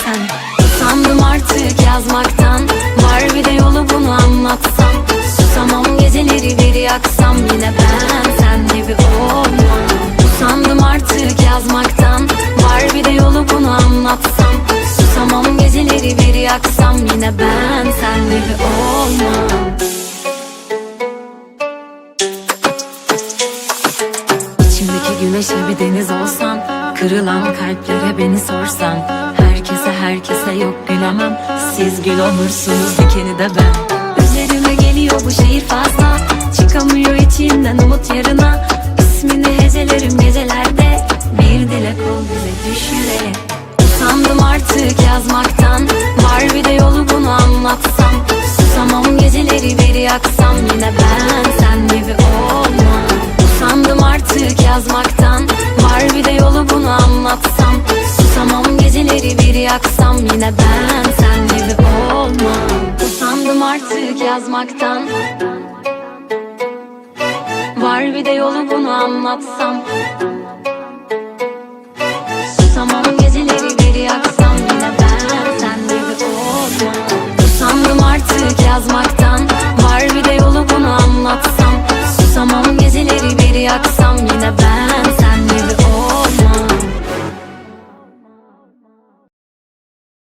sevsen Usandım artık yazmaktan. Var bir de yolu bunu anlatsam. Susamam geceleri bir yaksam. Yine ben sen gibi olmam. Usandım artık yazmaktan. Var bir de yolu bunu anlatsam. Susamam geceleri bir yaksam. Yine ben sen gibi olmam. İçimdeki güneşe bir deniz olsan Kırılan kalplere beni sorsan Herkese yok gülemem. Siz gül olursunuz dikeni de ben. Üzerime geliyor bu şehir fazla. Çıkamıyor içimden umut yarına. İsmini hecelerim gecelerde. Bir dilek ol bize düş yüreğe Usandım artık yazmaktan. Var bir de yolu bunu anlatsam Ben sen gibi olmam. Usandım artık yazmaktan. Var bir de yolu bunu anlatsam. Susamam geceleri geri yaksam Yine ben sen gibi olmam. Usandım artık yazmaktan. Var bir de yolu bunu anlatsam. Susamam geceleri geri yaksam Yine ben